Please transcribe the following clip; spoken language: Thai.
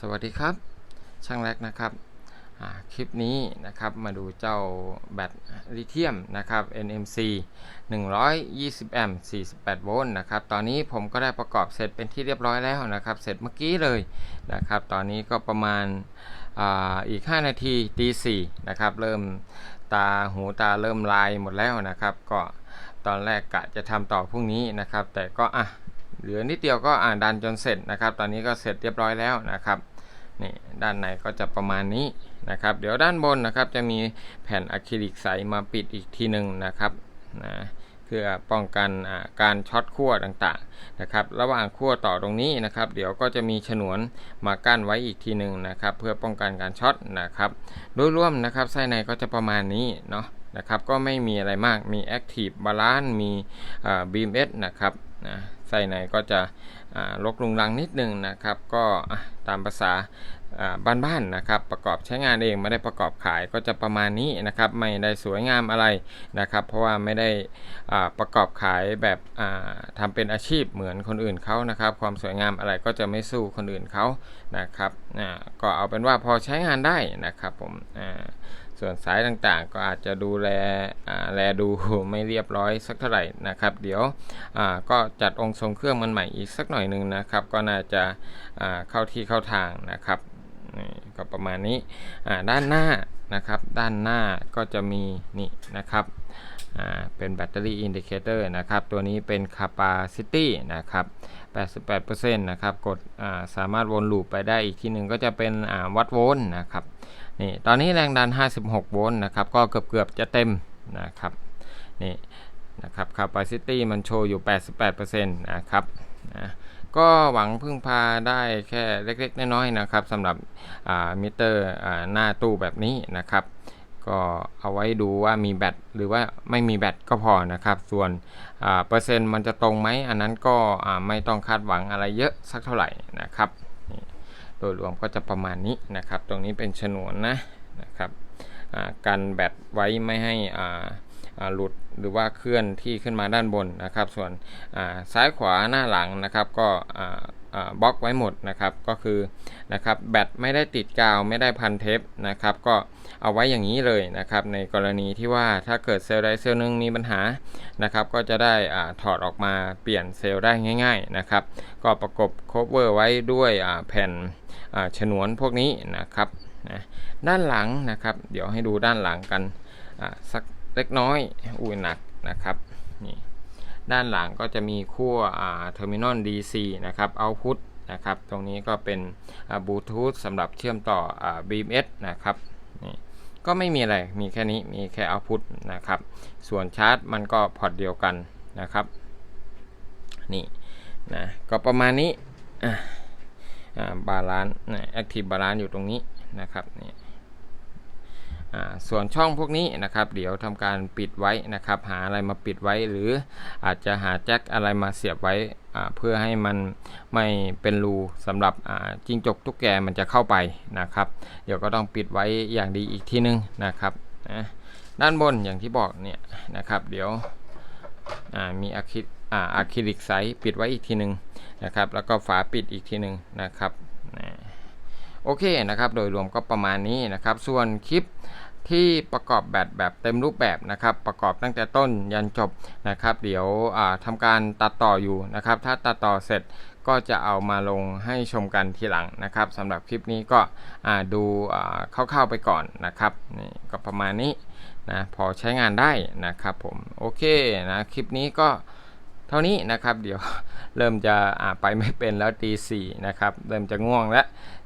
สวัสดีครับ ช่างแรกนะครับคลิปนี้นะครับมาดูเจ้าแบตลิเธียมนะครับ NMC 120แอมป์48 โวลต์นะครับ ตอนนี้ผมก็ได้ประกอบเสร็จเป็นที่เรียบร้อยแล้วนะครับ เสร็จเมื่อกี้เลยนะครับ ตอนนี้ก็ประมาณออีก 5 นาทีตี4นะครับ เริ่มตาหูตาเริ่มลายหมดแล้วนะครับ ก็ตอนแรกกะจะทำต่อพรุ่งนี้นะครับ แต่ก็อะ เหลือนิดเดียวก็อ่านดันจนเสร็จนะครับ ตอนนี้ก็เสร็จเรียบร้อยแล้วนะครับนี่ด้านในก็จะประมาณนี้นะครับ เดี๋ยวด้านบนนะครับจะมีแผ่นอะคริลิกใสมาปิดอีกทีหนึ่งนะครับนะเพื่อป้องกันการช็อตขั้วต่างๆนะครับ ระหว่างขั้วต่อตรงนี้นะครับ เดี๋ยวก็จะมีฉนวนมากั้นไว้อีกทีหนึ่งนะครับ เพื่อป้องกันการช็อตนะครับโดยรวมนะครับไส้ในก็จะประมาณนี้เนาะนะครับ ก็ไม่มีอะไรมากมี Active Balance มี Beam S นะครับ นะไส้ในก็จะลกลุงรังนิดนึงนะครับ ก็ตามภาษาบ้านๆนนะครับประกอบใช้งานเองไม่ได้ประกอบขายก็จะประมาณนี้นะครับไม่ได้สวยงามอะไรนะครับ เพราะว่าไม่ได้ประกอบขายแบบทำเป็นอาชีพเหมือนคนอื่นเขานะครับ ความสวยงามอะไรก็จะไม่สู้คนอื่นเขานะครับก็เอาเป็นว่าพอใช้งานได้นะครับผม ส่วนสายต่างๆ ก็อาจจะดูแลแลดูไม่เรียบร้อยสักเท่าไหร่นะครับ เดี๋ยวก็จัดองค์ทรงเครื่องมันใหม่อีกสักหน่อยหนึ่งนะครับ ก็น่าจะเข้าที่เข้าทางนะครับนี่ก็ประมาณนี้ด้านหน้านะครับ ด้านหน้าก็จะมีนี่นะครับเป็นแบตเตอรี่อินดิเคเตอร์นะครับ ตัวนี้เป็น capacity นะครับ 88%นะครับ กดสามารถวนลูปไปได้อีกทีหนึ่งก็จะเป็นวัตต์โวลต์นะครับ นี่ตอนนี้แรงดัน 56 โวลต์นะครับ ก็เกือบเกือบจะเต็มนะครับนี่นะครับ capacity มันโชว์อยู่ 88%นะครับนะก็หวังพึ่งพาได้แค่เล็กๆ น้อยๆนะครับสำหรับมิเตอร์หน้าตู้แบบนี้นะครับ ก็เอาไว้ดูว่ามีแบตหรือว่าไม่มีแบตก็พอนะครับ ส่วนเปอร์เซ็นต์มันจะตรงไหมอันนั้นก็ไม่ต้องคาดหวังอะไรเยอะสักเท่าไหร่นะครับ โดยรวมก็จะประมาณนี้นะครับ ตรงนี้เป็นฉนวนนะนะครับกันแบตไว้ไม่ให้หลุดหรือว่าเคลื่อนที่ขึ้นมาด้านบนนะครับ ส่วนซ้ายขวาหน้าหลังนะครับ ก็ บล็อกไว้หมดนะครับก็คือนะครับแบตไม่ได้ติดกาวไม่ได้พันเทปนะครับก็เอาไว้อย่างนี้เลยนะครับในกรณีที่ว่าถ้าเกิดเซลล์ใดเซลล์หนึ่งมีปัญหานะครับก็จะได้อถอดออกมาเปลี่ยนเซลล์ได้ง่ายๆนะครับก็ประกบโคเวอร์ไว้ด้วยแผ่นฉนวนพวกนี้นะครับนะด้านหลังนะครับ เดี๋ยวให้ดูด้านหลังกันสักเล็กน้อยอุ้ยหนักนะครับนี่ ด้านหลังก็จะมีขั้วเทอร์มินอล DC นะครับเอาพุทนะครับ ตรงนี้ก็เป็นบลูทูธสำหรับเชื่อมต่อ BMS นะครับนี่ก็ไม่มีอะไร มีแค่นี้ มีแค่เอาพุทนะครับ ส่วนชาร์จมันก็พอร์ตเดียวกันนะครับ นี่นะก็ประมาณนี้บาลานซ์แอคทีฟบาลานซ์อยู่ตรงนี้นะครับนี่ ส่วนช่องพวกนี้นะครับ เดี๋ยวทำการปิดไว้นะครับ หาอะไรมาปิดไว้หรืออาจจะหาแจ็คอะไรมาเสียบไว้เพื่อให้มันไม่เป็นรูสำหรับจิ้งจกตุ๊กแกมันจะเข้าไปนะครับ เดี๋ยวก็ต้องปิดไว้อย่างดีอีกทีนึงนะครับด้านบนอย่างที่บอกเนี่ยนะครับ เดี๋ยวมีอะคริอะคริลิกไซส์ปิดไว้อีกทีนึงนะครับ แล้วก็ฝาปิดอีกทีนึงนะครับ โอเคนะครับโดยรวมก็ประมาณนี้นะครับ ส่วนคลิปที่ประกอบแบบแบบเต็มรูปแบบนะครับ ประกอบตั้งแต่ต้นยันจบนะครับ เดี๋ยวทำการตัดต่ออยู่นะครับ ถ้าตัดต่อเสร็จก็จะเอามาลงให้ชมกันทีหลังนะครับสำหรับคลิปนี้ก็ดูคร่าวๆไปก่อนนะครับนี่ก็ประมาณนี้นะพอใช้งานได้นะครับผมโอเคนะคลิปนี้ก็เท่านี้นะครับ เดี๋ยวเริ่มจะไปไม่เป็นแล้วตีสี่นะครับ เริ่มจะง่วงแล้ว